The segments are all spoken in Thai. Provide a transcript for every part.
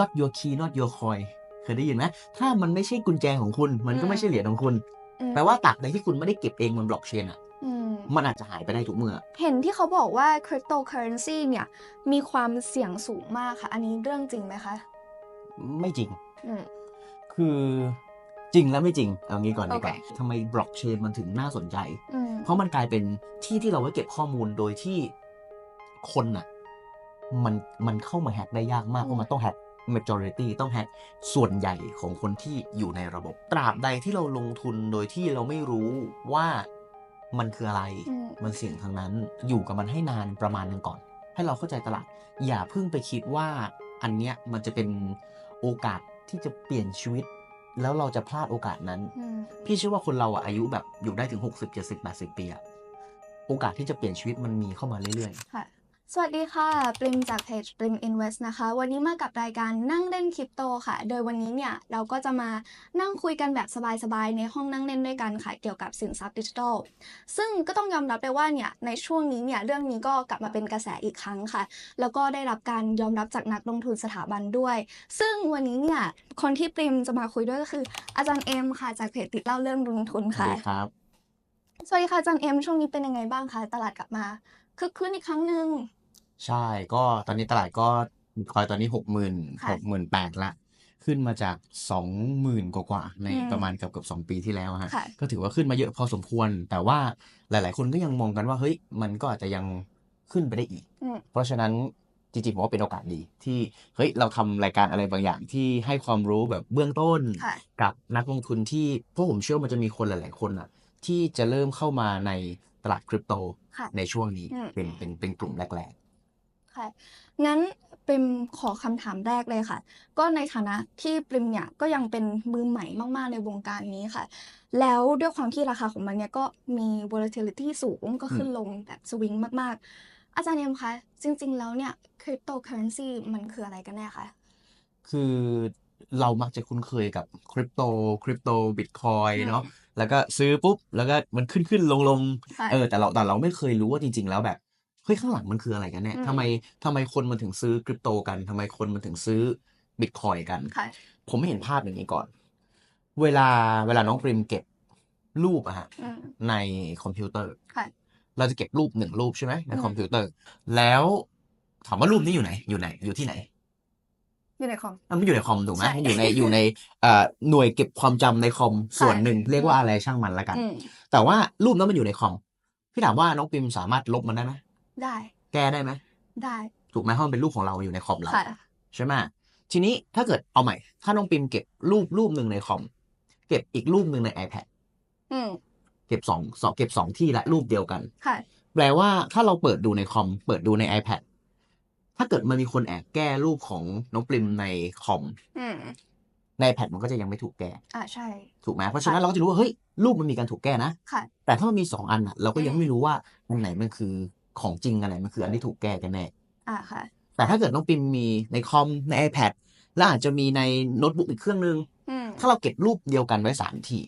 not your key not your coin เคยได้ยินไหมถ้ามันไม่ใช่กุญแจของคุณ มันก็ไม่ใช่เหรียญของคุณอืมแปลว่าตราบใดที่คุณไม่ได้เก็บเองบนบล็อกเชนอะอืมมันอาจจะหายไปได้ทุกเมื่อ เห็นที่เขาบอกว่าคริปโตเคอเรนซีเนี่ย มีความเสี่ยงสูงมากค่ะ อันนี้เรื่องจริงไหมคะ ไม่จริงอืมคือจริงและไม่จริง เอางี้ก่อนดีกว่าโอเคทำไมบล็อกเชนมันถึงน่าสนใจอืมเพราะมันกลายเป็นที่ที่เราไว้เก็บข้อมูลโดยที่คนน่ะ มันมันเข้ามาแฮกได้ยากมากเพราะมันต้องแฮก majority ต้องแฮกส่วนใหญ่ของคนที่อยู่ในระบบ ตราบใดที่เราลงทุนโดยที่เราไม่รู้ว่ามันคืออะไรอืมมันเสี่ยงทางนั้น อยู่กับมันให้นานประมาณหนึงก่อน ให้เราเข้าใจตลาด อย่าเพิ่งไปคิดว่าอันเนี้ยมันจะเป็นโอกาสที่จะเปลี่ยนชีวิต แล้วเราจะพลาดโอกาสนั้นอืมพี่เชื่อว่าคนเราอะอายุแบบอยู่ได้ถึง 60 70 80 ปีอะโอกาสที่จะเปลี่ยนชีวิตมันมีเข้ามาเรื่อยค่ะ สวัสดีค่ะ ปริมจากเพจปริม Invest นะคะ วันนี้มากับรายการนั่งเล่นคริปโตค่ะ โดยวันนี้เนี่ยเราก็จะมานั่งคุยกันแบบสบายๆ ในห้องนั่งเล่นด้วยกันค่ะ เกี่ยวกับสินทรัพย์ดิจิทัล ซึ่งก็ต้องยอมรับเลยว่าเนี่ยในช่วงนี้เนี่ยเรื่องนี้ก็กลับมาเป็นกระแสอีกครั้งค่ะ แล้วก็ได้รับการยอมรับจากนักลงทุนสถาบันด้วย ซึ่งวันนี้เนี่ยคนที่ปริมจะมาคุยด้วยก็คือ อาจารย์เอ็มค่ะจากเพจติดเล่าเรื่องลงทุนๆค่ะดีครับ สวัสดีค่ะอาจารย์เอ็มช่วงนี้เป็นยังไงบ้างคะตลาดกลับมาคึกคืนอีกครั้งหนึ่ง ใช่ ก็ตอนนี้ตลาดก็คอยตอนนี้6 0 0 0 0ค่ะ6 8 0 0ละ ขึ้นมาจาก20,000กว่าๆในอืมประมาณเกือบเกือบ2ปีที่แล้วฮะค่ะก็ถือว่าขึ้นมาเยอะพอสมควร แต่ว่าหลาย ๆ คนก็ยังมองกันว่า เฮ้ย มันก็อาจจะยังขึ้นไปได้อีกอืมเพราะฉะนั้นจริงๆผมว่าเป็นโอกาสดีที่เฮ้ยเราทำรายการอะไรบางอย่างที่ให้ความรู้แบบเบื้องต้นค่ะกับนักลงทุนที่เพราะผมเชื่อว่ามันจะมีคนหลาย ๆ คนอะ ที่จะเริ่มเข้ามาในตลาดคริปโตค่ะในช่วงนี้อืมเป็นเป็นเป็นกลุ่มแรก ค่ะงั้นปริมขอคำถามแรกเลยค่ะ ก็ในฐานะที่ปริมเนี่ยก็ยังเป็นมือใหม่มากๆในวงการนี้ค่ะ แล้วด้วยความที่ราคาของมันเนี่ยก็มี volatility สูงก็ขึ้นลงแบบสวิงมากๆ อาจารย์เอ็มคะจริง ๆ แล้วเนี่ย cryptocurrency มันคืออะไรกันแน่คะๆคือเรามักจะคุ้นเคยกับคริปโตคริปโตบิตคอยเนาะแล้วก็ซื้อปุ๊บ แล้วก็มันขึ้นขึ้นลงลงค่ะเออแต่เราแต่เราไม่เคยรู้ว่าจริง ๆ แล้วแบบ เฮ้ยข้างหลังมันคืออะไรกันแน่อืมทำไมทำไมคนมันถึงซื้อคริปโตกันทำไมคนมันถึงซื้อบิตคอยกันค่ะผมไม่เห็นภาพอย่างนี้ก่อน เวลาเวลาน้องปริมเก็บรูปอะฮะอืมในคอมพิวเตอร์ค่ะเราจะเก็บรูปหนึ่งรูปใช่ไหมในอืมคอมพิวเตอร์ แล้วถามว่ารูปนี้อยู่ไหน อยู่ไหน อยู่ที่ไหน อยู่ในคอมอะมันอยู่ในคอมถูกไหมใช่อยู่ในอยู่ในเอ่อหน่วยเก็บความจำในคอมส่วนหนึ่งเรียกว่าอืมอะไรช่างมันละกันอืมแต่ว่ารูปนั้นมันอยู่ในคอม พี่ถามว่าน้องปริมสามารถลบมันได้ไหม ได้ แก้ได้ไหมได้ ถูกไหมเพราะมันเป็นรูปของเราอยู่ในคอมเราค่ะ ใช่ไหมทีนี้ถ้าเกิดเอาใหม่ ถ้าน้องปริมเก็บรูปรูปหนึ่งในคอม เก็บอีกรูปหนึ่งใน iPad อืมเก็บสองสองเก็บสองที่ละรูปเดียวกัน ค่ะ แปลว่าถ้าเราเปิดดูในคอม เปิดดูใน iPad ถ้าเกิดมันมีคนแอบแก้รูปของน้องปริมในคอม อืมใน iPad มันก็จะยังไม่ถูกแก้ อ่าใช่ ถูกไหมเพราะฉะนั้นเราก็จะรู้ว่าเฮ้ยรูปมันมีการถูกแก้นะ ค่ะ แต่ถ้ามันมีสองอันอะ เราก็ยังอืมไม่รู้ว่าอันไหนมันคือ ของจริงอันไหนมันคืออันที่ถูกแก้กันแน่อ่าค่ะ แต่ถ้าเกิดน้องปิมมีในคอมใน iPad แล้วอาจจะมีในโน้ตบุ๊กอีกเครื่องนึงอืมถ้าเราเก็บรูปเดียวกันไว้สามที่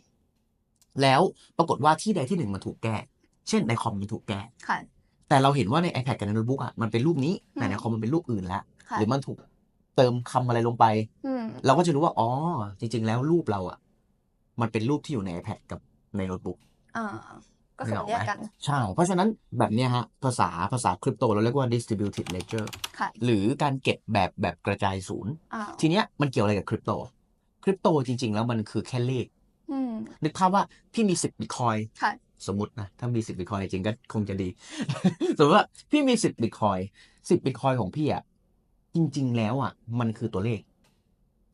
แล้วปรากฏว่าที่ใดที่หนึ่งมันถูกแก้ เช่นในคอมมันถูกแก้ค่ะแต่เราเห็นว่าใน iPad กับในโน้ตบุ๊กอะมันเป็นรูปนี้อืมแต่ในคอมมันเป็นรูปอื่นแล้วค่ะหรือมันถูกเติมคำอะไรลงไปอืมเราก็จะรู้ว่า อ๋อ จริง ๆ แล้วรูปเราอะ มันเป็นรูปที่อยู่ใน iPad กับในโน้ตบุ๊กอ่า ก็คือนึกออกแยไหมกกัน ใช่ เพราะฉะนั้นแบบเนี้ยฮะ ภาษาภาษาคริปโตเราเรียกว่า distributed ledger ค่ะหรือการเก็บแบบแบบกระจายศูนย์อ่าทีเนี้ยมันเกี่ยวอะไรกับคริปโต คริปโตจริง ๆ แล้วมันคือแค่เลขอืมนึกภาพว่าพี่มี10บิตคอยค่ะสมมตินะ ถ้ามี10บิตคอยจริงๆก็คงจะดี สมมติว่าพี่มี10บิตคอย10บิตคอยของพี่อะจริง ๆ แล้วอะ มันคือตัวเลข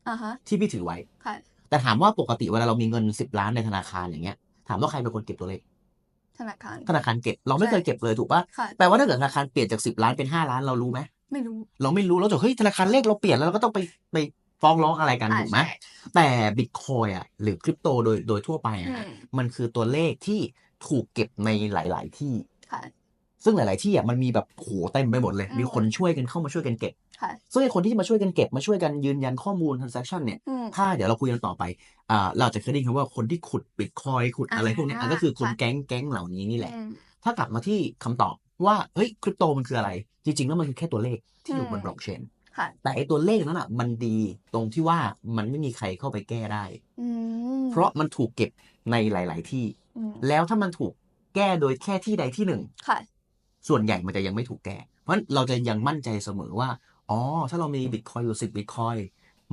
อ่าฮะที่พี่ถือไว้ค่ะแต่ถามว่าปกติเวลาเรามีเงิน10ล้านในธนาคารอย่างเงี้ย ถามว่าใครเป็นคนเก็บตัวเลข ธนาคาร ธนาคารเก็บ เราไม่เคยเก็บเลยถูกปะค่ะแปลว่าถ้าเกิดธนาคารเปลี่ยนจาก10ล้านเป็น5ล้านเรารู้ไหมไม่รู้ เราไม่รู้เราจะเฮ้ยธนาคารเลขเราเปลี่ยนแล้วเราก็ต้องไปไปฟ้องร้องอะไรกันอ่าถูกไหมใช่แต่บิตคอยอะหรือคริปโตโดยโดยทั่วไปอะอืมมันคือตัวเลขที่ถูกเก็บในหลาย ๆ ที่ค่ะ ซึ่งหลาย ๆ ที่อะมันมีแบบโหเต็มไปหมดเลยอืมมีคนช่วยกันเข้ามาช่วยกันเก็บค่ะซึ่งไอ้คนที่มาช่วยกันเก็บมาช่วยกันยืนยันข้อมูล transaction เนี่ยอืมถ้าเดี๋ยวเราคุยกันต่อไปอ่าเราจะเคยได้ยินคำว่าคนที่ขุดบิตคอยขุดอะไรพวกเนี้ยอ่าก็คือคนค่ะแก๊งแก๊งเหล่านี้นี่แหละอืมถ้ากลับมาที่คำตอบว่าเฮ้ยคริปโตมันคืออะไร จริง ๆ แล้วมันคือแค่ตัวเลขที่อยู่บนอืมบล็อกเชนค่ะแต่ไอตัวเลขนั้นอะมันดีตรงที่ว่ามันไม่มีใครเข้าไปแก้ได้อืมเพราะมันถูกเก็บในหลาย ๆ ที่อืมแล้วถ้ามันถูกแก้โดยแค่ที่ใดที่หนึ่งค่ะ ส่วนใหญ่มันจะยังไม่ถูกแก้ เพราะฉะนั้นเราจะยังมั่นใจเสมอว่า อ๋อ ถ้าเรามีบิตคอยอยู่สิบบิตคอย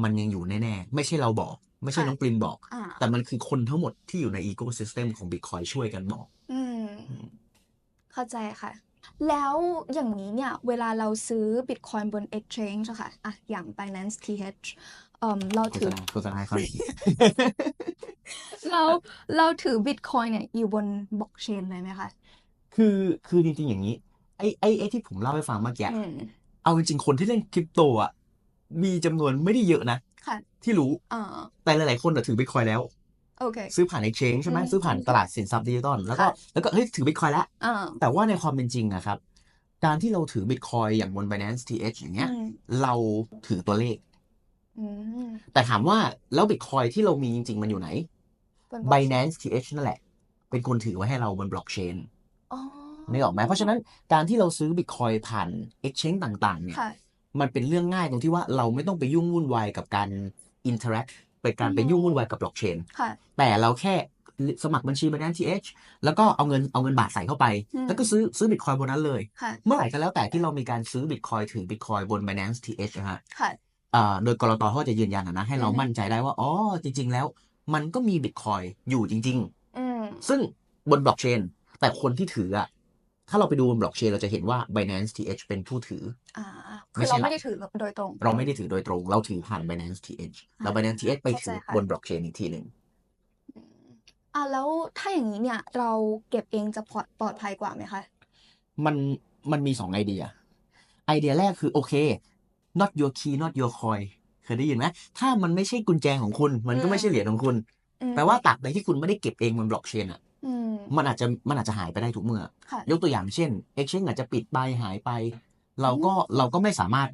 มันยังอยู่แน่ๆ ไม่ใช่เราบอก ไม่ใช่ค่ะน้องปรินบอกอ่าแต่มันคือคนทั้งหมดที่อยู่ในอีโคซิสเต็มของบิตคอยช่วยกันบอก อืม เข้าใจค่ะ แล้วอย่างนี้เนี่ย เวลาเราซื้อ Bitcoin บน Exchange อะค่ะอะ อย่าง Binance TH เอ่มเราโฆถืษอณาโฆษณาให้เขาอีกเราเราถือ Bitcoin เนี่ยอยู่บนบล็อกเชนเลยไหมคะ คือคือจริงๆอย่างนี้ ไอ้ไอ้ไอ้ที่ผมเล่าให้ฟังเมื่อกี้อืมเอาจริงๆคนที่เล่นคริปโตอะมีจำนวนไม่ได้เยอะนะค่ะที่รู้อ่าแต่หลายๆคนอะถือบิตคอยแล้วโอเคซื้อผ่าน exchange ใช่ไหมอืมซื้อผ่านตลาดสินทรัพย์ดิจิตอลแล้วก็ค่ะแล้วก็เฮ้ยถือบิตคอยแล้วอ่าแต่ว่าในความเป็นจริงอะครับ การที่เราถือบิตคอยอย่างบน Binance TH อย่างเงี้ยอืมเราถือตัวเลขอืมแต่ถามว่าแล้วบิตคอยที่เรามีจริง ๆ มันอยู่ไหนบน blockchain Binance TH นั่นแหละ เป็นคนถือไว้ให้เราบนบล็อกเชนอ๋อ นึกออกไหมเพราะฉะนั้นการที่เราซื้อบิตคอยผ่าน exchange ต่างๆเนี่ยค่ะมันเป็นเรื่องง่ายตรงที่ว่าเราไม่ต้องไปยุ่งวุ่นวายกับการ interact ไปการไปยุ่งวุ่นวายกับบล็อกเชนค่ะแต่เราแค่สมัครบัญชี Binance TH แล้วก็เอาเงินเอาเงินบาทใส่เข้าไปอืมแล้วก็ซื้อซื้อบิตคอยบนนั้นเลยค่ะเมื่อไหร่ก็แล้วแต่ที่เรามีการซื้อบิตคอยถือบิตคอยบน Binance TH นะฮะค่ะอ่าโดยกรตเขาจะยืนยันอะนะให้เราอือฮึมั่นใจได้ว่าอ๋อจริง ๆ แล้ว มันก็มีบิตคอยอยู่จริงอืมๆซึ่งบนบล็อกเชนแต่คนที่ถืออะ ถ้าเราไปดูบนบล็อกเชนเราจะเห็นว่า Binance TH เป็นผู้ถืออ่าไม่คือใช่เราละไม่ได้ถือโดยตรง เราไม่ได้ถือโดยตรง เราถือผ่าน Binance TH แล้วอ่า Binance TH ไปถือเข้าใจค่ะบนบล็อกเชนอีกทีหนึ่งอืมอ่าแล้วถ้าอย่างนี้เนี่ย เราเก็บเองจะปลอดปลอดภัยกว่าไหมคะ มันมันมีสองไอเดีย ไอเดียแรกคือโอเค not your key not your coin เคยได้ยินไหมถ้ามันไม่ใช่กุญแจของคุณ มันก็ไม่ใช่เหรียญของคุณอืมแปลว่าตราบใดที่คุณไม่ได้เก็บเองบนบล็อกเชนอะอื มมันอาจจะมันอาจจะหายไปได้ทุกเมื่อค่ะยกตัวอย่างเช่น Exchange อาจจะปิดไปหายไป เราก็เราก็ไม่สามารถ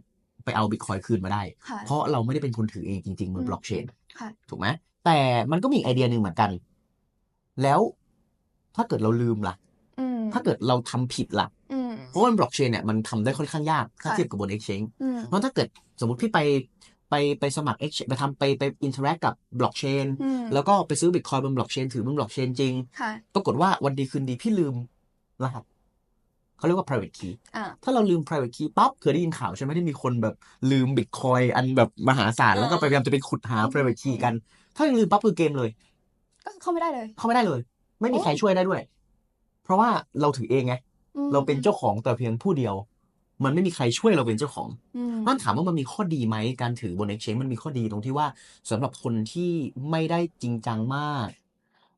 ไปเอาบิตคอยคืนมาได้ค่ะเพราะเราไม่ได้เป็นคนถือเองจริงๆบนอืมบล็อกเชนค่ะถูกไหมแต่มันก็มีอีกไอเดียหนึ่งเหมือนกัน แล้วถ้าเกิดเราลืมล่ะอืมถ้าเกิดเราทำผิดล่ะอืมเพราะว่าบล็อกเชนเนี่ยมันทำได้ค่อนข้างยาก ถ้าค่ะเทียบกับบน Exchange อืมเพราะถ้าเกิดสมมติพี่ไป ไปไปสมัคร Exchange ไปทำไปไปอินเทอร์แอคกับบล็อกเชนอืมแล้วก็ไปซื้อบิตคอยบนบล็อกเชนถือบนบล็อกเชนจริงค่ะปรากฏว่าวันดีคืนดีพี่ลืมรหัสเขาเรียกว่า private key อ่าถ้าเราลืม private key ปั๊บเคยได้ยินข่าวใช่ไหมที่มีคนแบบลืมบิตคอยอันแบบมหาศาลเออแล้วก็ไปพยายามจะไปขุดหาอืม private key อืมกัน ถ้ายังลืมปั๊บคือเกมเลย ก็เข้าไม่ได้เลย เข้าไม่ได้เลย ไม่มีโอ้ใครช่วยได้ด้วย เพราะว่าเราถือเองไงอืมเราเป็นเจ้าของแต่เพียงผู้เดียว มันไม่มีใครช่วยเราเป็นเจ้าของอืมนั่นถามว่ามันมีข้อดีไหมการถือบน Exchange มันมีข้อดีตรงที่ว่าสำหรับคนที่ไม่ได้จริงจังมาก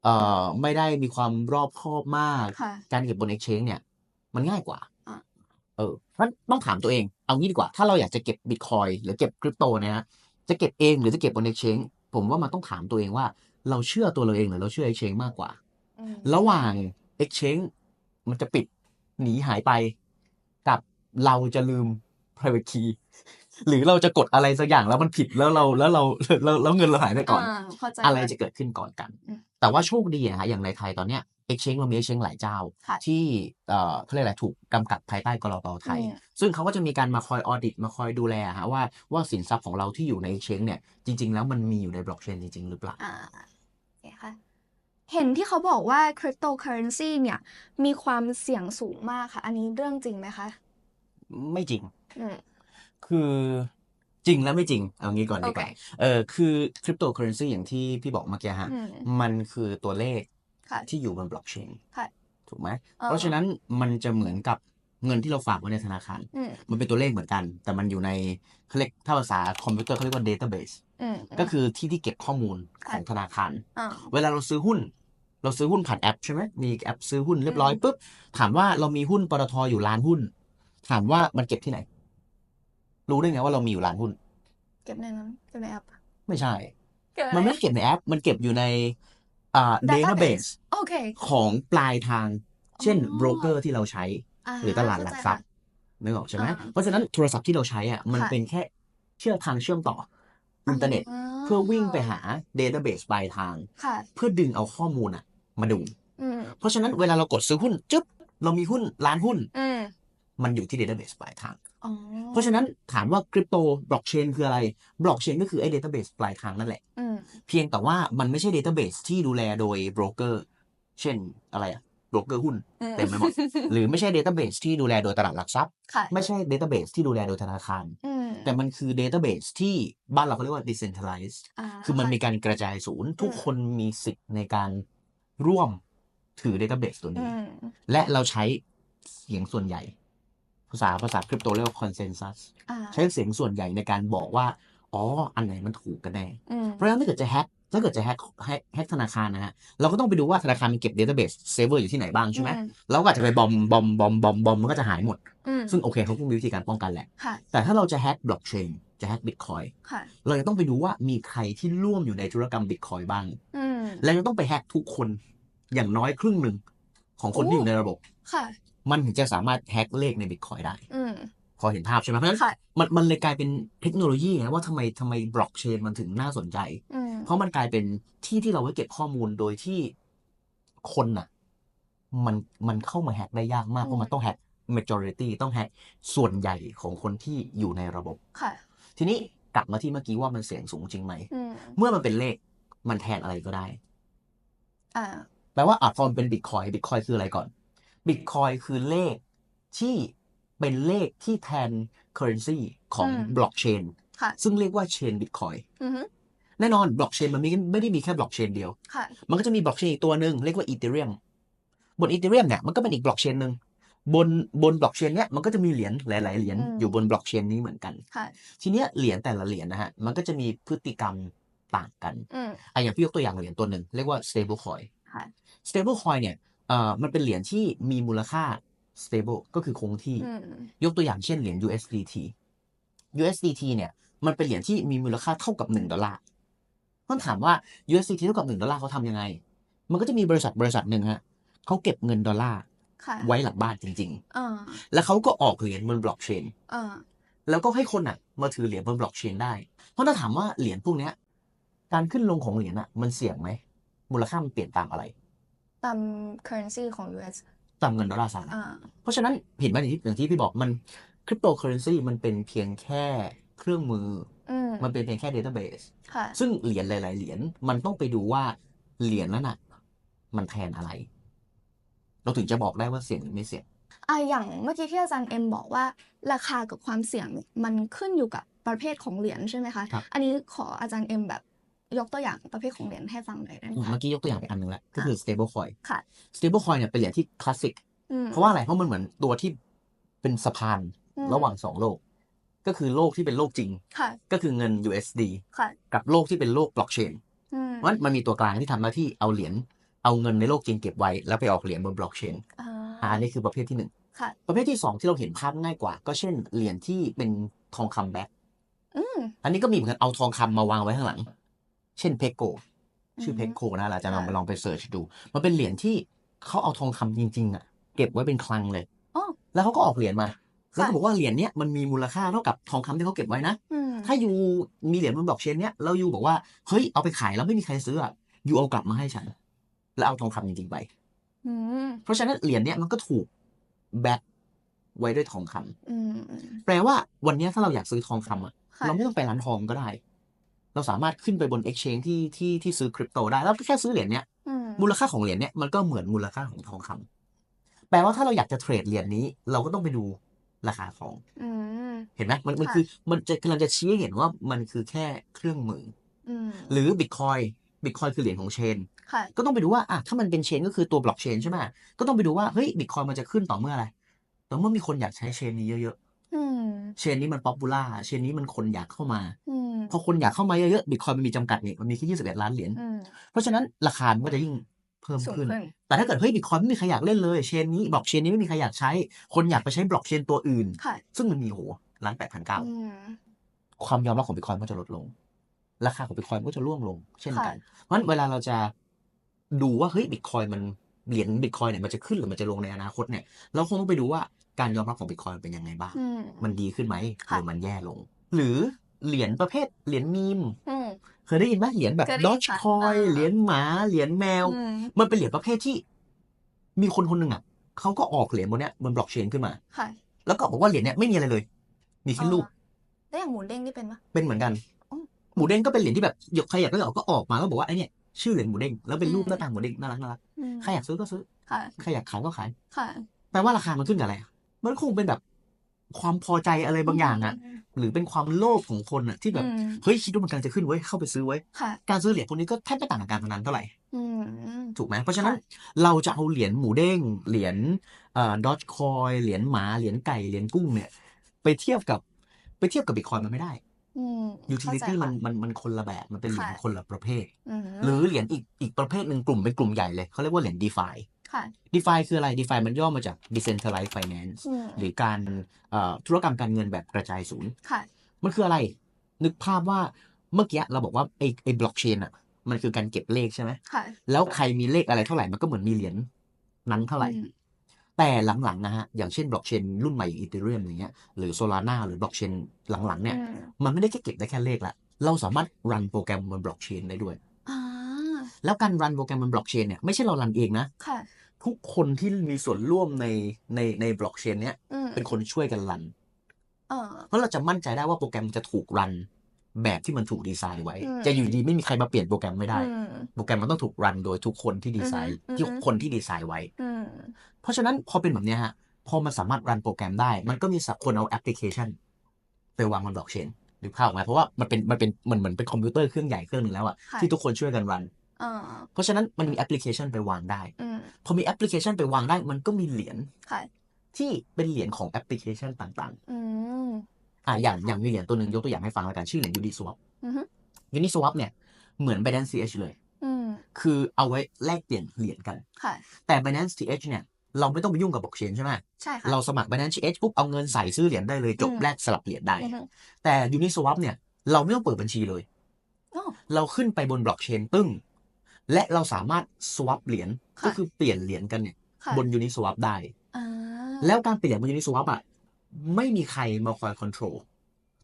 เอ่อไม่ได้มีความรอบคอบมากค่ะการเก็บบน Exchange เนี่ย มันง่ายกว่าอะเออเพราะฉะนั้นต้องถามตัวเอง เอางี้ดีกว่า ถ้าเราอยากจะเก็บบิตคอยหรือเก็บคริปโตเนี่ยนะจะเก็บเองหรือจะเก็บบน Exchange ผมว่ามันต้องถามตัวเองว่า เราเชื่อตัวเราเองหรือเราเชื่อ Exchange มากกว่าอืมระหว่าง Exchange มันจะปิดหนีหายไปกับ เราจะลืม private key หรือเราจะกดอะไรสักอย่างแล้วมันผิดแล้วเราแล้วเราแล้วแล้วเงินเราหายไปก่อนอ่าเข้าใจอะไรค่จะเกิดขึ้นก่อนกันอืมแต่ว่าโชคดีอะฮะอย่างในไทยตอนเนี้ย Exchange เรามี Exchange หลายเจ้าค่ะที่เอ่อเขาเรียกอะไรถูกกำกับภายใต้กรตไทยอืมซึ่งเขาก็จะมีการมาคอยออดิตมาคอยดูแลฮะว่าว่าสินทรัพย์ของเราที่อยู่ใน Exchange เนี่ยจริง ๆ แล้วมันมีอยู่ในบล็อกเชนจริง ๆ หรือเปล่าอ่าโอเคค่ะเห็นที่เขาบอกว่าคริปโตเคอเรนซีเนี่ยมีความเสี่ยงสูงมากค่ะ อันนี้เรื่องจริงไหมคะ ไม่จริงอืมคือจริงและไม่จริง เอางี้ก่อนโอดีเคกว่า เออคือคริปโตเคอเรนซีอย่างที่พี่บอกเมื่อกี้ฮะอืมมันคือตัวเลขค่ะที่อยู่บนบล็อกเชนค่ะถูกไหมอ่าเพราะฉะนั้นมันจะเหมือนกับเงินที่เราฝากไว้ในธนาคารอืมมันเป็นตัวเลขเหมือนกัน แต่มันอยู่ในเขาเรียกถ้าภาษาคอมพิวเตอร์เขาเรียกว่า database อืมก็คือที่ที่เก็บข้อมูลของธนาคารอ่าเวลาเราซื้อหุ้น เราซื้อหุ้นผ่านแอปใช่ไหมมีแอปซื้อหุ้นเรียบร้อยอืมปุ๊บ ถามว่าเรามีหุ้นปตทอยู่ล้านหุ้น ถามว่ามันเก็บที่ไหน รู้ได้ไงว่าเรามีอยู่ล้านหุ้น เก็บในนั้นเก็บในแอปไม่ใช่ เก็บในมันไม่ได้เก็บในแอป มันเก็บอยู่ในอ่า Database database โอเค ของปลายทาง เช่นอ๋อโบรกเกอร์ที่เราใช้าหรือตลาดหลักทรัพย์นึกออกใช่ไหมอ่าเพราะฉะนั้นโทรศัพท์ที่เราใช้อะมันค่ะเป็นแค่เชื่อมทางเชื่อมต่ออินเทอร์เน็ต เพื่อวิ่งไปหา database ปลายทาง ค่ะ เพื่อดึงเอาข้อมูลอะ มาดู อืมเพราะฉะนั้นเวลาเรากดซื้อหุ้นจึ๊บเรามีหุ้นล้านหุ้น อืม มันอยู่ที่ database ปลายทางอ๋อเพราะฉะนั้นถามว่าคริปโตบล็อกเชนคืออะไร บล็อกเชนก็คือไอ้เดต้าเบสปลายทางนั่นแหละอืมเพียงแต่ว่ามันไม่ใช่เดต้าเบสที่ดูแลโดยโบรกเกอร์ เช่นอะไรอะโบรกเกอร์หุ้นอืเต็มไปหมด หรือไม่ใช่เดต้าเบสที่ดูแลโดยตลาดหลักทรัพย์ค่ะไม่ใช่เดต้าเบสที่ดูแลโดยธนาคารอืมแต่มันคือเดต้าเบสที่บ้านเราเขาเรียกว่า decentralized อ่าคือมันมีค่ะการกระจายศูนย์ ทุกอืมคนมีสิทธิ์ในการร่วมถือเดต้าเบสตัวอืนี้มและเราใช้เสียงส่วนใหญ่ ภาษาภาษาคริปโตเรียกว่า consensus อ่าใช้เสียงส่วนใหญ่ในการบอกว่า อ๋อ อันไหนมันถูกกันแน่ อืมเพราะฉะนั้นถ้าเกิดจะแฮกถ้าเกิดจะแฮกแฮกแฮกธนาคารนะฮะ เราก็ต้องไปดูว่าธนาคารมันเก็บเดต้าเบสเซิร์ฟเวอร์อยู่ที่ไหนบ้างใช่ไหมอืมเราก็อาจจะไปบอมบอมบอมบอมบอมมันก็จะหายหมด อืมซึ่งโอเคเขาก็มีวิธีการป้องกันแหละ ค่ะแต่ถ้าเราจะแฮกบล็อกเชนจะแฮกบิตคอยค่ะ เราจะต้องไปดูว่ามีใครที่ร่วมอยู่ในธุรกรรมบิตคอยบ้าง อืม และจะต้องไปแฮกทุกคนอย่างน้อยครึ่งหนึ่งของคนที่อยู่ในระบบ ค่ะ มันถึงจะสามารถแฮกเลขในบิตคอยได้อืมพอเห็นภาพใช่ไหมเพราะฉะนั้นค่ะมันมันเลยกลายเป็นเทคโนโลยีไงว่าทำไมทำไมบล็อกเชนมันถึงน่าสนใจอืมเพราะมันกลายเป็นที่ที่เราไว้เก็บข้อมูลโดยที่คนน่ะ มันมันเข้ามาแฮกได้ยากมากเพราะมันต้องแฮก majority ต้องแฮกส่วนใหญ่ของคนที่อยู่ในระบบค่ะ ทีนี้กลับมาที่เมื่อกี้ว่ามันเสียงสูงจริงไหมอืมเมื่อมันเป็นเลขมันแทนอะไรก็ได้อ่าแปลว่าอะพอมันเป็นบิตคอยบิตคอยคืออะไรก่อน บิตคอยคือเลขที่เป็นเลขที่แทน currency ของอืมบล็อกเชนค่ะซึ่งเรียกว่าเชนบิตคอยอือฮึแน่นอนบล็อกเชนมันไม่ไม่ได้มีแค่บล็อกเชนเดียวค่ะมันก็จะมีบล็อกเชนอีกตัวหนึ่งเรียกว่าอีเทเรียมบนอีเทเรียมเนี่ยมันก็เป็นอีกบล็อกเชนหนึ่งบนบนบล็อกเชนเนี้ยมันก็จะมีเหรียญหลาย ๆ เหรียญอืมอยู่บนบล็อกเชนนี้เหมือนกันค่ะทีเนี้ยเหรียญแต่ละเหรียญนะฮะมันก็จะมีพฤติกรรมต่างกันอืมอะอย่างพี่ยกตัวอย่างเหรียญตัวหนึ่งเรียกว่า stable coin ค่ะ stable coin เนี่ยเอ่อมันเป็นเหรียญที่มีมูลค่า stable ก็คือคงที่อืมยกตัวอย่างเช่นเหรียญ USDT USDT เนี่ย มันเป็นเหรียญที่มีมูลค่าเท่ากับ 1 ดอลลาร์ต้องถามว่า USDT เท่ากับ 1 ดอลลาร์เขาทำยังไง มันก็จะมีบริษัทบริษัทหนึ่งฮะเขาเก็บเงินดอลลาร์ค่ะไว้หลังบ้านจริงอ่าๆแล้วเขาก็ออกเหรียญบนบล็อกเชนอ่าแล้วก็ให้คนอะ มาถือเหรียญบนบล็อกเชนได้ เพราะถ้าถามว่าเหรียญพวกเนี้ย การขึ้นลงของเหรียญอะ มันเสี่ยงไหม มูลค่ามันเปลี่ยนตามอะไร ตาม currency ของ US ตามเงินดอลลาร์สหรัฐอ่า เพราะฉะนั้นเห็นไหมอย่างที่อย่างที่พี่บอกมันคริปโตเคอเรนซีมันเป็นเพียงแค่เครื่องมือ อืม มันเป็นเพียงแค่เดต้าเบสค่ะ ซึ่งเหรียญหลาย ๆ เหรียญมันต้องไปดูว่าเหรียญนั้นน่ะ มันแทนอะไร เราถึงจะบอกได้ว่าเสี่ยงหรือไม่เสี่ยง อะอย่างเมื่อกี้ที่อาจารย์เอ็มบอกว่า ราคากับความเสี่ยงเนี่ยมันขึ้นอยู่กับประเภทของเหรียญใช่ไหมคะ ครับ อันนี้ขออาจารย์เอ็มแบบ ยกตัวอย่างประเภทของเหรียญให้ฟังหน่อยได้ไหมเมื่คะอกี้ยกตัวอย่างไปอันหนึ่งแล้วก็คือ stable coin ค่ะ stable coin เนี่ยเป็นเหรียญที่คลาสสิกอืมเพราะว่าอะไรเพราะมันเหมือนตัวที่เป็นสะพานอืมระหว่างสองโลก ก็คือโลกที่เป็นโลกจริงค่ะก็คือเงิน USD ค่ะกับโลกที่เป็นโลกบล็อกเชนอืมเพราะฉะนั้นมันมีตัวกลางที่ทำหน้าที่เอาเหรียญเอาเงินในโลกจริงเก็บไว้ แล้วไปออกเหรียญบนบล็อกเชนอ่าอ่าอันนี้คือประเภทที่หนึ่งค่ะประเภทที่สองที่เราเห็นภาพง่ายกว่า ก็เช่นเหรียญที่เป็นทองคำแบ็คอืมอันนี้ก็มีเหมือนกันเอาทองคำมาวางไว้ข้างหลัง เช่นเพโก ชื่ออืมเพโกนะเราจะลองค่ะลองไปเสิร์ชดู มันเป็นเหรียญที่เขาเอาทองคำจริง ๆ อะ เก็บไว้เป็นคลังเลยอ๋อแล้วเขาก็ออกเหรียญมา แล้วก็ค่ะบอกว่าเหรียญเนี้ยมันมีมูลค่าเท่ากับทองคำที่เขาเก็บไว้นะอืมถ้ายูมีเหรียญบนบล็อกเชนเนี้ยแล้วยูบอกว่าเฮ้ยเอาไปขายแล้วไม่มีใครซื้ออะยูเอากลับมาให้ฉัน แล้วเอาทองคำจริงๆไปอืมเพราะฉะนั้นเหรียญเนี้ยมันก็ถูกแบ็คไว้ด้วยทองคำอืมแปลว่าวันเนี้ยถ้าเราอยากซื้อทองคำอะค่ะ เราไม่ต้องไปร้านทองก็ได้ เราสามารถขึ้นไปบน exchange ที่ที่ที่ซื้อคริปโตได้ แล้วก็แค่ซื้อเหรียญเนี้ยอืมมูลค่าของเหรียญเนี้ยมันก็เหมือนมูลค่าของทองคำแปลว่าถ้าเราอยากจะเทรดเหรียญนี้ เราก็ต้องไปดูราคาทองอืมเห็นไหมมันมันค่ะคือมันจะกำลังจะชี้ให้เห็นว่ามันคือแค่เครื่องมืออืมหรือบิตคอยบิตคอยคือเหรียญของเชนค่ะก็ต้องไปดูว่าอะถ้ามันเป็นเชนก็คือตัวบล็อกเชนใช่ไหมก็ต้องไปดูว่าเฮ้ยบิตคอยมันจะขึ้นต่อเมื่ออะไรต่อเมื่อมีคนอยากใช้เชนนี้เยอะอืมๆ เชนนี้มันป๊อปปูล่าเชนนี้มันคนอยากเข้ามาอืมพอคนอยากเข้ามาเยอะๆบิตคอยมันมีจำกัดนี่มันมีแค่21ล้านเหรียญอืมเพราะฉะนั้นราคามันก็จะยิ่งเพิ่มสูงขึ้นขึ้น แต่ถ้าเกิดเฮ้ยบิตคอยไม่มีใครอยากเล่นเลยเชนนี้บล็อกเชนนี้ไม่มีใครอยากใช้ คนอยากไปใช้บล็อกเชนตัวอื่นค่ะซึ่งมันมีโหล้านแปดพันเก้าอืมความยอมรับของบิตคอยก็จะลดลง ราคาของบิตคอยก็จะร่วงลง เช่นกันค่ะเพราะฉะนั้นเวลาเราจะดูว่าเฮ้ยบิตคอยมันเหรียญบิตคอยเนี่ยมันจะขึ้นหรือมันจะลงในอนาคตเนี่ยเราคงต้องไปดูว่า การยอมรับของบิตคอยเป็นยังไงบ้างอืมมันดีขึ้นไหมหค่ะรือมันแย่ลง หรือเหรียญประเภทเหรียญมีมอืมเคยได้ยินไหมเหรียญแบบเคยได้ดยิอนชค่ะคอยอ่าเหรียญหมาเหรียญแมวอืมมันเป็นเหรียญประเภทที่ มีคนคนหนึ่งอะเขาก็ออกเหรียญบนเนี้ยบนบล็อกเชนขึ้นมาค่ะแล้วก็บอกว่าเหรียญเนี้ยไม่มีอะไรเลย มีแค่รูปแล้วอย่างหมูเด้งนี่เป็นปะเป็นเหมือนกันอืมหมูเด้งก็เป็นเหรียญที่แบบหยกใครอยากได้เอาก็ออกมาแล้วบอกว่าไอเนี่ยชื่อเหรียญหมูเด้งแล้วเป็นรูปอืมหน้าตาหมูเด้งน่ารักน่ารักอืมใครอยากซื้อก็ซื้อค่ะใครอยากขายก็ขายค่ะแปลว่าราคามันขึ้นกับอะไรอะ มันคงเป็นแบบความพอใจอะไรบางอย่างอะหรือเป็นความโลภของคนอะที่แบบอืมเฮ้ยคิดว่ามันกำลังจะขึ้นเว้ยเข้าไปซื้อเว้ยค่ะการซื้อเหรียญพวกนี้ก็แทบไม่ต่างกับการพนันเท่าไหร่อืมถูกไหมเพราะฉะนั้นค่ะเราจะเอาเหรียญหมูเด้งเหรียญเอ่อดอ g คอยเหรียญหมาเหรียญไก่เหรียญกุ้งเนี่ย ไปเทียบกับไปเทียบกับบิตคอยมันไม่ได้อืมยูทิลิตี้เข้าใจมันค่ะมันมันคนละแบบมันเป็นเหรียญค่ะคนละประเภทอืมหรือเหรียญอีกอีกประเภทหนึ่งกลุ่มเป็นกลุ่มใหญ่เลยเขาเรียกว่าเหรียญ DeFi ค่ะ DeFi คืออะไร DeFi มันย่อมาจาก Decentralized Finance อืมหรือการเอ่อธุรกรรมการเงินแบบกระจายศูนย์ ค่ะ มันคืออะไร นึกภาพว่าเมื่อกี้เราบอกว่าไอ้ไอ้บล็อกเชนอะ มันคือการเก็บเลขใช่ไหม ค่ะ แล้วใครมีเลขอะไรเท่าไหร่ มันก็เหมือนมีเหรียญนั้นเท่าไหร่ อืม แต่หลังๆนะฮะ อย่างเช่นบล็อกเชนรุ่นใหม่อย่างอีเทเรียมอย่างเงี้ย หรือโซลาร่าหรือบล็อกเชนหลังๆเนี่ย อืมมันไม่ได้แค่เก็บได้แค่เลขละ เราสามารถรันโปรแกรมบนบล็อกเชนได้ด้วย อ่าแล้วการรันโปรแกรมบนบล็อกเชนเนี่ยไม่ใช่เรารันเองนะ ค่ะ ทุกคนที่มีส่วนร่วมในในในบล็อกเชนเนี้ยอืมเป็นคนช่วยกันรันเออเพราะเราจะมั่นใจได้ว่าโปรแกรมจะถูกรัน แบบที่มันถูกดีไซน์ไว้อืมจะอยู่ดีไม่มีใครมาเปลี่ยนโปรแกรมไม่ได้อืมโปรแกรมมันต้องถูกรันโดยทุกคนที่ดีไซน์อือฮึที่อือฮึคนที่ดีไซน์ไว้อืมเพราะฉะนั้นพอเป็นแบบเนี้ยฮะพอมันสามารถรันโปรแกรมได้ มันก็มีสักคนเอาแอปพลิเคชันไปวางบนบล็อกเชนหรือภาพออกไหมเพราะว่ามันเป็นมันเป็นมันเหมือนเป็นคอมพิวเตอร์เครื่องใหญ่เครื่องหนึ่งแล้วอะค่ะที่ทุกคนช่วยกันรัน เออเพราะฉะนั้นมันมีแอปพลิเคชันไปวางได้อืมพอมีแอปพลิเคชันไปวางได้ มันก็มีเหรียญค่ะที่เป็นเหรียญของแอปพลิเคชันต่างอืมๆอะอย่างอย่างมีเหรียญตัวหนึ่งยกตัวอย่างให้ฟังแล้วกันชื่อเหรียญ Uniswap อือฮึ Uniswap เนี่ยเหมือน Binance TH เลยอืมคือเอาไว้แลกเปลี่ยนเหรียญกันค่ะแต่ Binance TH เนี่ยเราไม่ต้องไปยุ่งกับบล็อกเชนใช่ไหมใช่ค่ะ เราสมัคร Binance TH ปุ๊บเอาเงินใส่ซื้อเหรียญได้เลยจบอืมแลกสลับเหรียญได้อือฮึแต่ Uniswap เนี่ย เราไม่ต้องเปิดบัญชีเลยอ๋อเราขึ้นไปบนบล็อกเชนตึ้ง และเราสามารถ swap เหรียญค่ะก็คือเปลี่ยนเหรียญกันเนี่ยค่ะบน Uniswap ได้อ่าแล้วการเปลี่ยนบน Uniswap อะไม่มีใครมาคอย control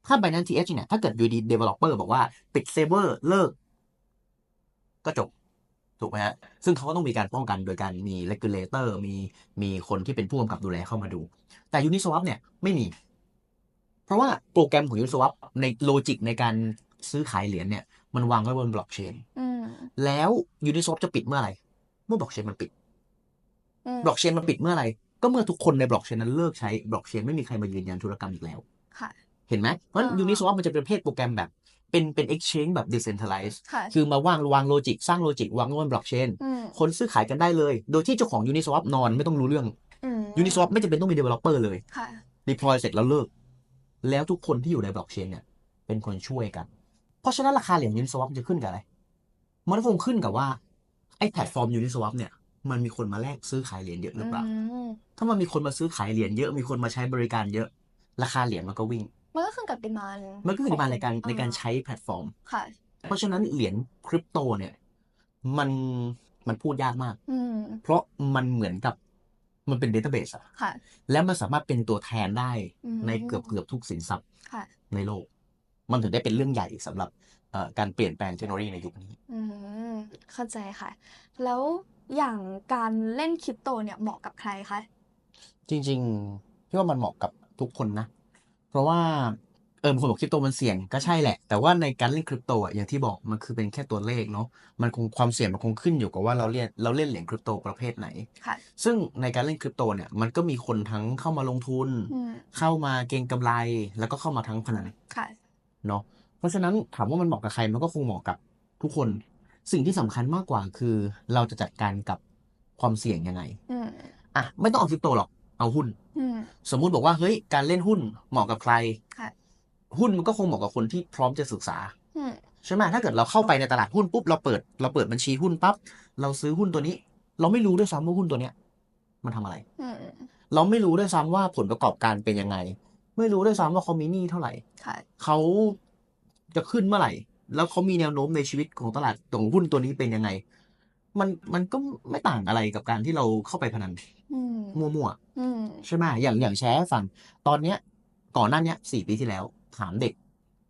ถ้า Binance TH เนี่ยถ้าเกิดอยู่ดี developer บอกว่าปิดเซเวอร์เลิก ก็จบถูกไหมฮะ ซึ่งเขาก็ต้องมีการป้องกันโดยการมี regulator มีมีคนที่เป็นผู้กำกับดูแลเข้ามาดู แต่ Uniswap เนี่ยไม่มี เพราะว่าโปรแกรมของ Uniswap ในโลจิกในการซื้อขายเหรียญเนี่ย มันวางไว้บนบล็อกเชนอืมแล้ว Uniswap จะปิดเมื่อไหร่ เมื่อบล็อกเชนมันปิดอืมบล็อกเชนมันปิดเมื่อไหร่ ก็เมื่อทุกคนในบล็อกเชนนั้นเลิกใช้บล็อกเชนไม่มีใครมายืนยันธุรกรรมอีกแล้วค่ะเห็นไหมเพราะอ่ายูนิสวอปมันจะเป็นประเภทโปรแกรมแบบ เป็นเป็น exchange แบบ decentralized ค่ะคือมาวางวางโลจิกสร้างโลจิกวางบนบล็อกเชนอืมคนซื้อขายกันได้เลย โดยที่เจ้าของ Uniswap นอนไม่ต้องรู้เรื่องอืม Uniswap ไม่จำเป็นต้องมี developer เลยค่ะ deploy เสร็จแล้วเลิก แล้วทุกคนที่อยู่ในบล็อกเชนเนี่ยเป็นคนช่วยกันเพ ราะฉะนั้นราคาเหรียญ Uniswap จะขึ้นกับอะไร มันคงขึ้นกับว่า ไอ้แพลตฟอร์ม Uniswap เนี่ย มันมีคนมาแลกซื้อขายเหรียญเยอะหรือเปล่าอืมถ้ามันมีคนมาซื้อขายเหรียญเยอะ มีคนมาใช้บริการเยอะ ราคาเหรียญมันก็วิ่ง มันก็ขึ้นกับดีมานมันก็คือดีมานในการในการใช้แพลตฟอร์ม ค่ะ เพราะฉะนั้นเหรียญคริปโตเนี่ย มันมันพูดยากมากอืมเพราะมันเหมือนกับมันเป็นเดต้าเบสอะค่ะแล้วมันสามารถเป็นตัวแทนได้อืมในเกือบเกือบทุกสินทรัพย์ค่ะในโลก มันถึงได้เป็นเรื่องใหญ่สำหรับเอ่อการเปลี่ยนแปลงเทคโนโลยีในยุคนี้ อืมเข้าใจค่ะ แล้วอย่างการเล่นคริปโตเนี่ยเหมาะกับใครคะ จริงๆพี่ว่ามันเหมาะกับทุกคนนะ เพราะว่าเออบางคนบอกคริปโตมันเสี่ยงก็ใช่แหละ แต่ว่าในการเล่นคริปโตอะอย่างที่บอกมันคือเป็นแค่ตัวเลขเนาะมันคงความเสี่ยงมันคงขึ้นอยู่กับว่าเราเล่นเราเล่นเหรียญคริปโตประเภทไหนค่ะซึ่งในการเล่นคริปโตเนี่ยมันก็มีคนทั้งเข้ามาลงทุนอืมเข้ามาเก็งกำไรแล้วก็เข้ามาทั้งพนันค่ะ เนาะเพราะฉะนั้นถามว่ามันเหมาะกับใครมันก็คงเหมาะกับทุกคน สิ่งที่สำคัญมากกว่าคือ เราจะจัดการกับความเสี่ยงยังไงอืมอะไม่ต้องเอาคริปโตหรอกเอาหุ้นอืมสมมุติบอกว่าเฮ้ยการเล่นหุ้นเหมาะกับใครค่ะหุ้นมันก็คงเหมาะกับคนที่พร้อมจะศึกษาอืมใช่ไหมถ้าเกิดเราเข้าไปในตลาดหุ้นปุ๊บเราเปิด เราเปิดบัญชีหุ้นปั๊บเราซื้อหุ้นตัวนี้ เราไม่รู้ด้วยซ้ำว่าหุ้นตัวเนี้ย มันทำอะไรอืมเราไม่รู้ด้วยซ้ำว่าผลประกอบการเป็นยังไง ไม่รู้ด้วยซ้ำว่าเขามีหนี้เท่าไหร่ค่ะเขาจะขึ้นเมื่อไหร่ แล้วเขามีแนวโน้มในชีวิตของตลาดของหุ้นตัวนี้เป็นยังไง มันมันก็ไม่ต่างอะไรกับการที่เราเข้าไปพนันอืมมั่วอืมๆใช่ไหมอย่างอย่างแชร์ให้ฟังตอนเนี้ย ก่อนหน้าเนี้ยสี่ปีที่แล้ว ถามเด็ก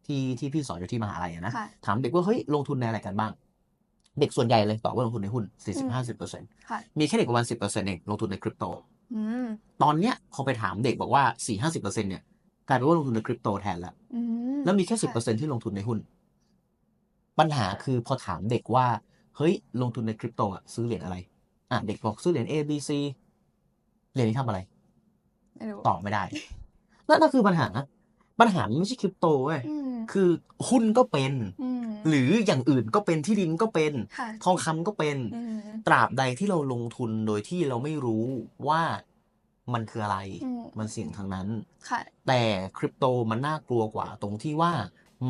ที่ที่พี่สอนอยู่ที่มหาลัยอะนะค่ะถามเด็กว่าเฮ้ยลงทุนในอะไรกันบ้าง เด็กส่วนใหญ่เลยตอบว่าลงทุนในหุ้นอืม40-50%เปอร์เซ็นต์ค่ะมีแค่เด็กประมาณ10%เองลงทุนในคริปโตอืมตอนเนี้ยพอไปถามเด็กบอกว่า4-50%เนี่ย กลายเป็นว่าลงทุนในคริปโตแทนแล้วอืมแล้วมีแค่สิบเปอร์ค่ะเซ็นที่ลงทุนในหุ้น ปัญหาคือพอถามเด็กว่า เฮ้ย ลงทุนในคริปโตอะซื้อเหรียญอะไร อะ เด็กบอกซื้อเหรียญ A B C เหรียญนี้ทำอะไรไม่รู้ตอบไม่ได้ นั่นก็คือปัญหา ปัญหามันไม่ใช่คริปโตเว้ยอืมคือหุ้นก็เป็นอืมหรืออย่างอื่นก็เป็นที่ดินก็เป็นค่ะทองคำก็เป็นอืมตราบใดที่เราลงทุนโดยที่เราไม่รู้ว่า มันคืออะไรอืมมันเสี่ยงทางนั้นค่ะแต่คริปโตมันน่ากลัวกว่าตรงที่ว่า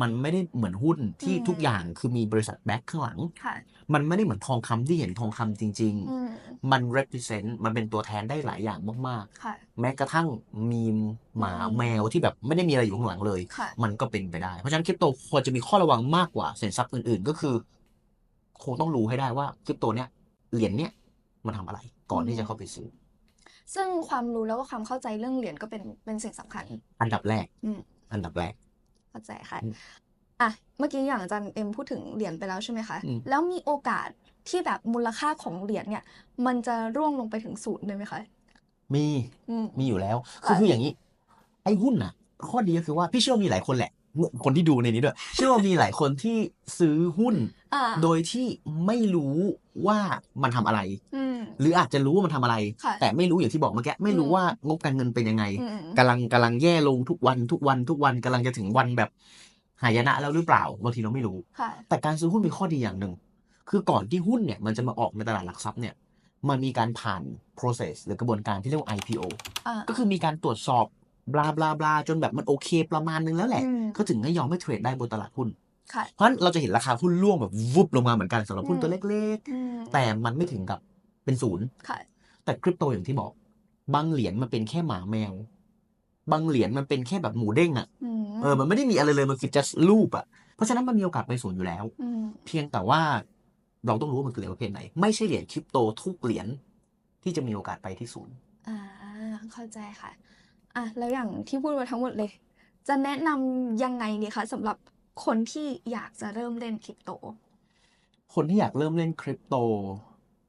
มันไม่ได้เหมือนหุ้นที่อืมทุกอย่างคือมีบริษัทแบ็คข้างหลังค่ะมันไม่ได้เหมือนทองคำที่เห็นทองคำจริงอืมๆมัน represent มันเป็นตัวแทนได้หลายอย่างมากค่ะๆแม้กระทั่งมีมหมาอืมแมวที่แบบไม่ได้มีอะไรอยู่ข้างหลังเลยค่ะมันก็เป็นไปได้ เพราะฉะนั้นคริปโตควรจะมีข้อระวังมากกว่าสินทรัพย์อื่น ๆ ก็คือ คงต้องรู้ให้ได้ว่าคริปโตเนี้ยเหรียญเนี้ยมันทำอะไรก่อนที่จะเข้าไปซื้อ ซึ่งความรู้แล้วก็ความเข้าใจเรื่องเหรียญก็เป็นเป็นสิ่งสำคัญ อันดับแรกอืมอันดับแรก เข้าใจค่ะอืมอะเมื่อกี้อย่างอาจารย์เอ็มพูดถึงเหรียญไปแล้วใช่ไหมคะอืมแล้วมีโอกาสที่แบบมูลค่าของเหรียญเนี่ย มันจะร่วงลงไปถึงศูนย์เลยไหมคะ มีอืมมีอยู่แล้ว คือค่ะคืออย่างนี้ ไอ้หุ้นน่ะ ข้อดีก็คือว่าพี่เชื่อว่ามีหลายคนแหละ คนที่ดูในนี้ด้วย เชื่อว่ามีหลายคนที่ซื้อหุ้นอ่าโดยที่ไม่รู้ว่ามันทำอะไรอืมหรืออาจจะรู้ว่ามันทำอะไรค่ะแต่ไม่รู้อย่างที่บอกเมื่อกี้ไม่รู้อืมว่างบการเงินเป็นยังไงอืมกำลังกำลังแย่ลงทุกวันทุกวันทุกวันกำลังจะถึงวันแบบหายนะแล้วหรือเปล่าบางทีเราไม่รู้ค่ะแต่การซื้อหุ้นมีข้อดีอย่างหนึ่งคือก่อนที่หุ้นเนี่ยมันจะมาออกในตลาดหลักทรัพย์เนี่ยมันมีการผ่าน process หรือกระบวนการที่เรียกว่า IPO อ่าก็คือมีการตรวจสอบ บลาบลาบลาจนแบบมันโอเคประมาณนึงแล้วแหละอืมก็ถึงให้ยอมให้เทรดได้บนตลาดหุ้นค่ะเพราะฉะนั้นเราจะเห็นราคาหุ้นร่วงแบบวุบลงมาเหมือนกันสำหรับหุ้นอืมตัวเล็กอืมๆแต่มันไม่ถึงกับเป็นศูนย์ค่ะแต่คริปโตอย่างที่บอก บางเหรียญมันเป็นแค่หมาแมว บางเหรียญมันเป็นแค่แบบหมูเด้งอะอืมเออมันไม่ได้มีอะไรเลยมันคือ just รูปอะเพราะฉะนั้นมันมีโอกาสไปศูนย์อยู่แล้วอืมเพียงแต่ว่าเราต้องรู้ว่ามันคือเหรียญประเภทไหน ไม่ใช่เหรียญคริปโตทุกเหรียญที่จะมีโอกาสไปที่ศูนย์อ่าเข้าใจค่ะ อะแล้วอย่างที่พูดมาทั้งหมดเลย จะแนะนำยังไงดีคะสำหรับคนที่อยากจะเริ่มเล่นคริปโต คนที่อยากเริ่มเล่นคริปโต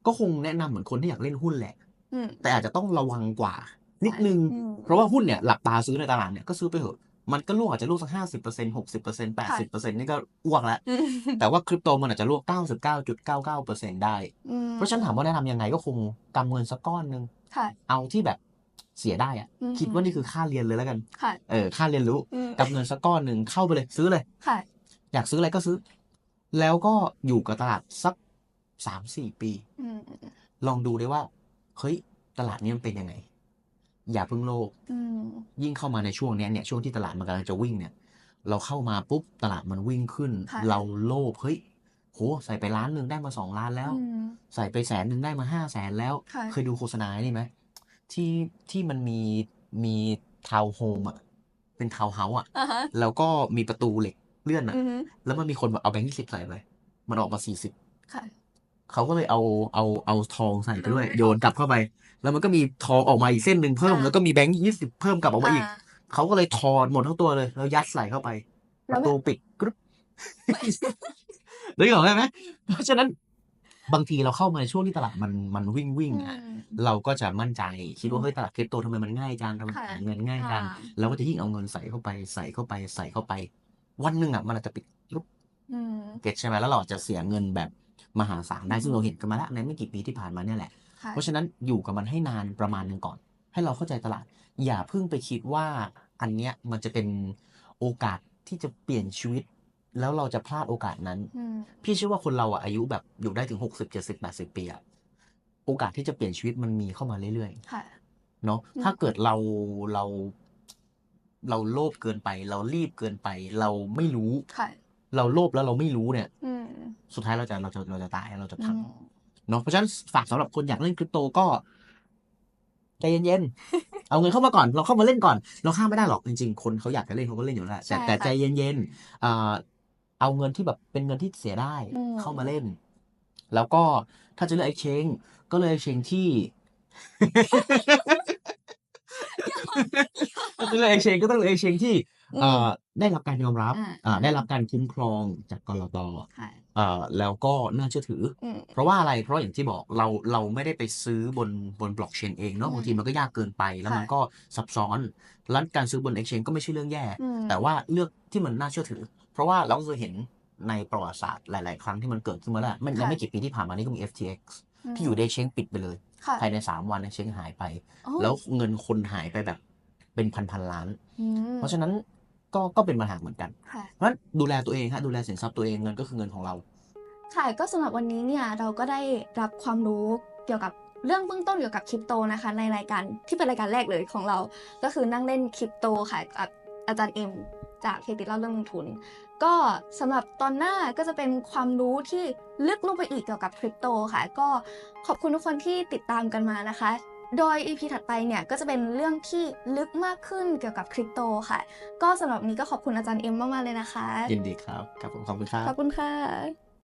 ก็คงแนะนำเหมือนคนที่อยากเล่นหุ้นแหละ อืม แต่อาจจะต้องระวังกว่า นิดนึง อืม เพราะว่าหุ้นเนี่ยหลับตาซื้อในตลาดเนี่ยก็ซื้อไปเถอะ มันก็ล่วงอาจจะล่วงสักห้าสิบเปอร์เซ็นต์หกสิบเปอร์เซ็นต์แปดสิบเปอร์เซ็นต์นี่ก็อ้วกแล้ว อืมแต่ว่าคริปโตมันอาจจะล่วงเก้าสิบเก้าจุดเก้าเก้าเปอร์เซ็นต์ได้ อืมเพราะฉะนันถามว่าแนะนำยังไงก็คงกำเงินสักก้อนหนึ่ง ค่ะ เอาที่แบบ เสียได้อะอืมคิดว่านี่คือค่าเรียนเลยแล้วกันค่ะเออค่าเรียนรู้อืมกำเงินสักก้อนหนึ่งเข้าไปเลยซื้อเลยค่ะอยากซื้ออะไรก็ซื้อ แล้วก็อยู่กับตลาดสักสามสี่ปีอืมลองดูได้ว่าเฮ้ยตลาดนี้มันเป็นยังไง อย่าเพิ่งโลภอืมยิ่งเข้ามาในช่วงเนี้ยเนี่ยช่วงที่ตลาดมันกำลังจะวิ่งเนี่ย เราเข้ามาปุ๊บตลาดมันวิ่งขึ้นค่ะเราโลภเฮ้ยโหใส่ไปล้านหนึ่งได้มาสองล้านแล้วอืมใส่ไปแสนหนึ่งได้มาห้าแสนแล้วค่ะเคยดูโฆษณานี่ไหม ที่ที่มันมีมีทาวน์โฮมอะ เป็นทาวน์เฮาส์อะ อ่าฮะ แล้วก็มีประตูเหล็กเลื่อนอะ อืมแล้วมันมีคนแบบเอาแบงค์ยี่สิบใส่ไป มันออกมาสี่สิบ ค่ะ เขาก็เลยเอาเอาเอาทองใส่ไปด้วย โยนกลับเข้าไป แล้วมันก็มีทองออกมาอีกเส้นหนึ่งเพิ่ม อ่า แล้วก็มีแบงค์ยี่สิบเพิ่มกลับออกมาอีก อ่า เขาก็เลยถอดหมดทั้งตัวเลย แล้วยัดใส่เข้าไปปแล้ว ระแบบตูปิดกรึ๊บ นึกออกไหมเพราะฉะนั้น บางทีเราเข้ามาในช่วงที่ตลาดมันมันวิ่งวิ่งอะอืมเราก็จะมั่นใจคิดว่าเฮ้ยตลาดคริปโตทำไมมันง่ายจังทำไมค่ะหาเงินง่ายจังอ่าเราก็จะยิ่งเอาเงินใส่เข้าไปใส่เข้าไปใส่เข้าไป วันหนึ่งอะมันอาจจะปิดกรึ๊บอืมเก็ตใช่ไหมแล้วเราอาจจะเสียเงินแบบมหาศาลได้ซึ่งเราเห็นกันมาแล้วในไม่กี่ปีที่ผ่านมาเนี่ยแหละค่ะเพราะฉะนั้นอยู่กับมันให้นานประมาณหนึ่งก่อน ให้เราเข้าใจตลาด อย่าเพิ่งไปคิดว่าอันเนี้ยมันจะเป็นโอกาสที่จะเปลี่ยนชีวิต แล้วเราจะพลาดโอกาสนั้นอืมพี่เชื่อว่าคนเราอะอายุแบบอยู่ได้ถึงหกสิบเจ็ดสิบแปดสิบปีอะโอกาสที่จะเปลี่ยนชีวิตมันมีเข้ามาเรื่อยค่ะๆเนาะอืมถ้าเกิดเราเรา เราโลภเกินไป เรารีบเกินไป เราไม่รู้ค่ะเราโลภแล้วเราไม่รู้เนี่ยอืมสุดท้ายเราจะเราจะเราจะตายเราจะอืพังมเนาะเพราะฉะนั้นฝากสำหรับคนอยากเล่นคริปโตก็ใจเย็นๆ เอาเงินเข้ามาก่อน เราเข้ามาเล่นก่อน เราข้ามไม่ได้หรอกจริงๆ คนเขาอยากจะเล่นเขาก็เล่นอยู่แล้วแหละแต่ใช่แต่ค่ะใจเย็นๆอ่า เอาเงินที่แบบเป็นเงินที่เสียได้อืมเข้ามาเล่น แล้วก็ถ้าจะเลือก exchange ก็เลือก exchange ที่ถ้าจะเลือก exchange ก็ต้องเลือก exchange ที่เอ่อ ได้รับการยอมรับอ่าอ่าได้รับการคุ้มครองจากกรตค่ะเอ่อแล้วก็น่าเชื่อถืออืมเพราะว่าอะไรเพราะอย่างที่บอกเราเราไม่ได้ไปซื้อบนบนบล็อกเชนเองเนาะอืมบางทีมันก็ยากเกินไป แล้วค่ะมันก็ซับซ้อนแล้วการซื้อบน exchange ก็ไม่ใช่เรื่องแย่อืมแต่ว่าเลือกที่มันน่าเชื่อถือ เพราะว่าเราก็เคยเห็นในประวัติศาสตร์หลาย ๆ ครั้งที่มันเกิดขึ้นมาแล้วมันยังค่ะไม่กี่ปีที่ผ่านมานี่ก็มี FTX มที่อยู่ในเช้งปิดไปเลยค่ะภายใน3วันเช้งหายไปโอ้แล้วเงินคนหายไปแบบเป็นพันพันๆล้านอืมเพราะฉะนั้น ก็ก็เป็นปัญหาเหมือนกันค่ะ เพราะฉะนั้นดูแลตัวเองฮะดูแลสินทรัพย์ตัวเองเงินก็คือเงินของเรา ค่ะก็สำหรับวันนี้เนี่ยเราก็ได้รับความรู้เกี่ยวกับเรื่องเบื้องต้นเกี่ยวกับคริปโตนะคะ ในรายการที่เป็นรายการแรกเลยของเรา ก็คือนั่งเล่นคริปโตค่ะกับอาจารย์เอ็มจากเพจติดเล่าเรื่องลงทุน ก็สำหรับตอนหน้าก็จะเป็นความรู้ที่ลึกลงไปอีกเกี่ยวกับคริปโตค่ะ ก็ขอบคุณทุกคนที่ติดตามกันมานะคะ โดย EP ถัดไปเนี่ยก็จะเป็นเรื่องที่ลึกมากขึ้นเกี่ยวกับคริปโตค่ะ ก็สำหรับวันนี้ก็ขอบคุณอาจารย์เอ็มมากๆเลยนะคะ ยินดีครับ ครับผมขอบคุณครับ ขอบคุณค่ะ